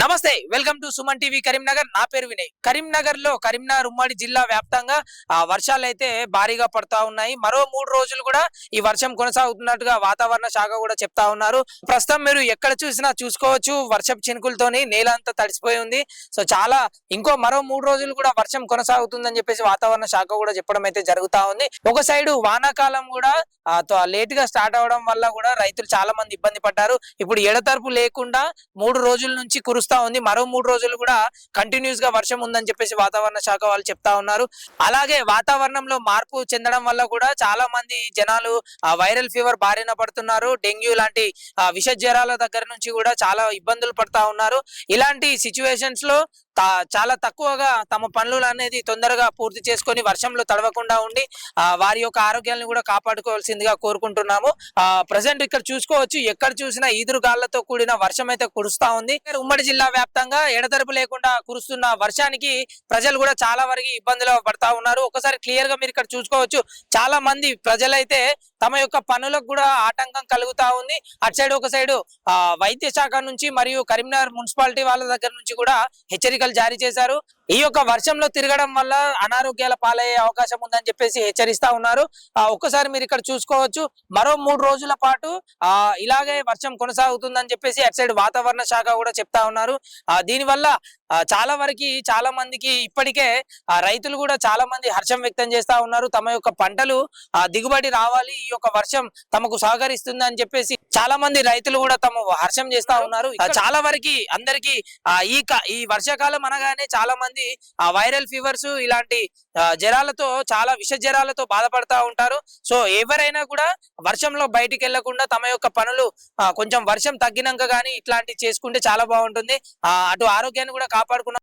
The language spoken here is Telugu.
నమస్తే welcome to Suman TV Karimnagar. నా పేరు వినయ్. కరీంనగర్లో కరీంనగర్ ఉమ్మడి జిల్లా వ్యాప్తంగా ఆ వర్షాలు అయితే భారీగా పడతా ఉన్నాయి. మరో మూడు రోజులు కూడా ఈ వర్షం కొనసాగుతున్నట్టుగా వాతావరణ శాఖ కూడా చెప్తా ఉన్నారు. ప్రస్తుతం మీరు ఎక్కడ చూసినా చూసుకోవచ్చు. వర్షం చినుకులతోని నేల అంతా తడిసిపోయి ఉంది. సో చాలా ఇంకో మరో మూడు రోజులు కూడా వర్షం కొనసాగుతుందని చెప్పేసి వాతావరణ శాఖ కూడా చెప్పడం అయితే జరుగుతా ఉంది. ఒక సైడు వానాకాలం కూడా లేట్గా స్టార్ట్ అవడం వల్ల కూడా రైతులు చాలా మంది ఇబ్బంది పడ్డారు. ఇప్పుడు ఎడతరపు లేకుండా మూడు రోజుల నుంచి కురు కురుస్తా ఉంది. మరో మూడు రోజులు కూడా కంటిన్యూస్గా వర్షం ఉందని చెప్పేసి వాతావరణ శాఖ వాళ్ళు చెప్తా ఉన్నారు. అలాగే వాతావరణంలో మార్పు చెందడం వల్ల కూడా చాలా మంది జనాలు వైరల్ ఫీవర్ బారిన పడుతున్నారు. డెంగ్యూ లాంటి విష జ్వరాల దగ్గర నుంచి కూడా చాలా ఇబ్బందులు పడతా ఉన్నారు. ఇలాంటి సిచ్యువేషన్స్లో చాలా తక్కువగా తమ పనులు అనేది తొందరగా పూర్తి చేసుకొని వర్షంలో తడవకుండా ఉండి వారి యొక్క ఆరోగ్యాన్ని కూడా కాపాడుకోవాల్సిందిగా కోరుకుంటున్నాము. ఆ ప్రజెంట్ ఇక్కడ చూసుకోవచ్చు. ఎక్కడ చూసినా ఈదురుగాళ్ళతో కూడిన వర్షం అయితే కురుస్తా ఉంది. ఉమ్మడి జిల్లా వ్యాప్తంగా ఎడతెరపు లేకుండా కురుస్తున్న వర్షానికి ప్రజలు కూడా చాలా వరకు ఇబ్బందులు పడతా ఉన్నారు. ఒకసారి క్లియర్గా మీరు ఇక్కడ చూసుకోవచ్చు. చాలా మంది ప్రజలైతే తమ యొక్క పనులకు కూడా ఆటంకం కలుగుతా ఉంది. అటు సైడ్ ఒక సైడ్ ఆ వైద్య శాఖ నుంచి మరియు కరీంనగర్ మున్సిపాలిటీ వాళ్ళ దగ్గర నుంచి కూడా హెచ్చరికలు జారీ చేశారు. ఈ యొక్క వర్షంలో తిరగడం వల్ల అనారోగ్యాల పాలయ్యే అవకాశం ఉందని చెప్పేసి హెచ్చరిస్తా ఉన్నారు. ఆ ఒక్కసారి మీరు ఇక్కడ చూసుకోవచ్చు. మరో మూడు రోజుల పాటు ఆ ఇలాగే వర్షం కొనసాగుతుందని చెప్పేసి అటు సైడ్ వాతావరణ శాఖ కూడా చెప్తా ఉన్నారు. ఆ దీని వల్ల ఆ, చాలా వరకు చాలా మందికి ఇప్పటికే రైతులు కూడా చాలా మంది హర్షం వ్యక్తం చేస్తా ఉన్నారు. తమ యొక్క పంటలు ఆ దిగుబడి రావాలి ఈ యొక్క వర్షం తమకు సహకరిస్తుంది అని చెప్పేసి చాలా మంది రైతులు కూడా తమ హర్షం చేస్తా ఉన్నారు. చాలా వరకు అందరికి ఈ వర్షాకాలం అనగానే చాలా మంది ఆ వైరల్ ఫీవర్స్ ఇలాంటి జ్వరాలతో చాలా విష జ్వరాలతో బాధపడతా ఉంటారు. సో ఎవరైనా కూడా వర్షంలో బయటికి వెళ్ళకుండా తమ యొక్క పనులు కొంచెం వర్షం తగ్గినాక గానీ ఇట్లాంటివి చేసుకుంటే చాలా బాగుంటుంది. అటు ఆరోగ్యాన్ని కూడా కాపాడుకున్న